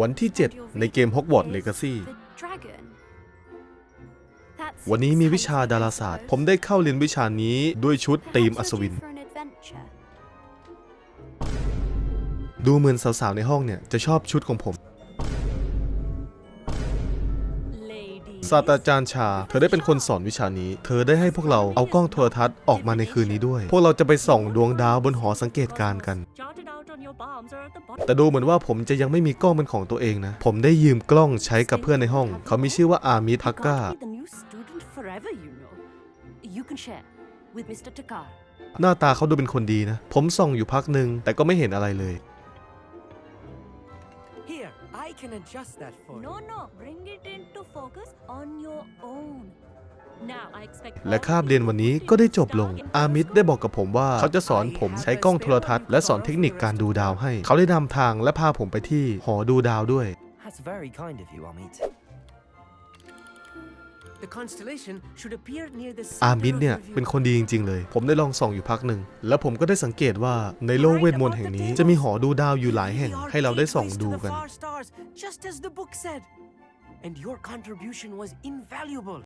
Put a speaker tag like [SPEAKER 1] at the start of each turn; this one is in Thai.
[SPEAKER 1] วันที่ 7 ในเกม Hogwarts Legacy วันนี้มีวิชาดาราศาสตร์ ผมได้เข้าเรียนวิชานี้ด้วยชุดธีมอัศวิน ดูเหมือนสาวๆในห้องเนี่ย จะชอบชุดของผม ศาสตราจารย์ชา เธอได้เป็นคนสอนวิชานี้ เธอได้ให้พวกเราเอากล้องโทรทัศน์ออกมาในคืนนี้ด้วย พวกเราจะไปส่องดวงดาวบนหอสังเกตการณ์กัน แต่ดูเหมือนว่าผมจะยังไม่มีกล้องเป็นของตัวเองนะ ผมได้ยืมกล้องใช้กับเพื่อนในห้อง เขามีชื่อว่าอามิทักก้าหน้าตาเขาดูเป็นคนดีนะ ผมส่องอยู่พักหนึ่งแต่ก็ไม่เห็นอะไรเลย
[SPEAKER 2] Here, I can adjust that for you.
[SPEAKER 3] No, no, bring it into focus on your own. Now, I expect
[SPEAKER 1] และคาบเรียนวันนี้ก็ได้จบลง อามิดได้บอกกับผมว่าเขาจะสอนผมใช้กล้องโทรทัศน์และสอนเทคนิคการดูดาวให้ เขาได้นำทางและพาผมไปที่หอดูดาวด้วย
[SPEAKER 4] That's very kind of you, Amit.
[SPEAKER 2] The constellation should appear near the
[SPEAKER 1] อา
[SPEAKER 2] center
[SPEAKER 1] มิด
[SPEAKER 2] of
[SPEAKER 1] เนี่ย
[SPEAKER 2] your view.
[SPEAKER 1] เป็นคนดีจริง ๆ เลย ผมได้ลองส่องอยู่พักหนึ่ง แล้วผมก็ได้สังเกตว่าในโลกเวทมนต์แห่งนี้จะมีหอดูดาวอยู่หลายแห่งให้เราได้ส่องดูกัน
[SPEAKER 2] We are gateways to the far stars, just as the book said. And your contribution was invaluable.